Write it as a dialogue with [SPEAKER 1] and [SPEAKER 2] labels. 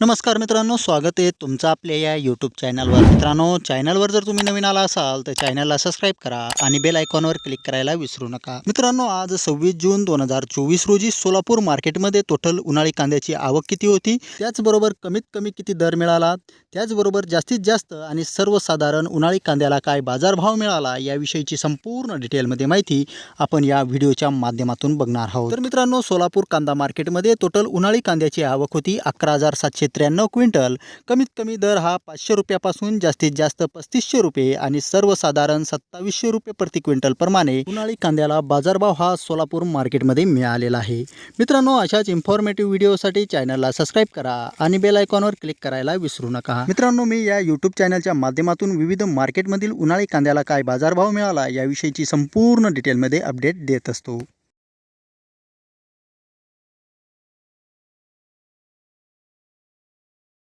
[SPEAKER 1] नमस्कार मित्रांनो स्वागत आहे तुमचं आपल्या या यूट्यूब चॅनलवर मित्रांनो चॅनलवर जर तुम्ही नवीन आला असाल तर चॅनलला सबस्क्राईब करा आणि बेल आयकॉनवर क्लिक करायला विसरू नका. मित्रांनो आज सव्वीस जून दोन हजार चोवीस रोजी सोलापूर मार्केटमध्ये टोटल उन्हाळी कांद्याची आवक किती होती? त्याचबरोबर कमीत कमी किती दर मिळाला? त्याचबरोबर जास्तीत जास्त आणि सर्वसाधारण उन्हाळी कांद्याला काय बाजारभाव मिळाला? याविषयीची संपूर्ण डिटेलमध्ये माहिती आपण या व्हिडिओच्या माध्यमातून बघणार आहोत. तर मित्रांनो सोलापूर कांदा मार्केटमध्ये टोटल उन्हाळी कांद्याची आवक होती अकरा हजार सातशे त्र्याण्णव क्विंटल. कमीत कमी दर हा पाचशे रुपयापासून जास्तीत जास्त पस्तीसशे रुपये आणि सर्वसाधारण सत्तावीसशे रुपये प्रति क्विंटल प्रमाणे उन्हाळी कांद्याला बाजारभाव हा सोलापूर मार्केटमध्ये मिळालेला आहे. मित्रांनो अशाच इन्फॉर्मेटिव्ह व्हिडिओसाठी चॅनलला सबस्क्राईब करा आणि बेल आयकॉनवर क्लिक करायला विसरू नका. मित्रांनो मी या यूट्यूब चॅनलच्या माध्यमातून विविध मार्केटमधील उन्हाळी कांद्याला काय बाजारभाव मिळाला याविषयीची संपूर्ण डिटेलमध्ये अपडेट देत असतो.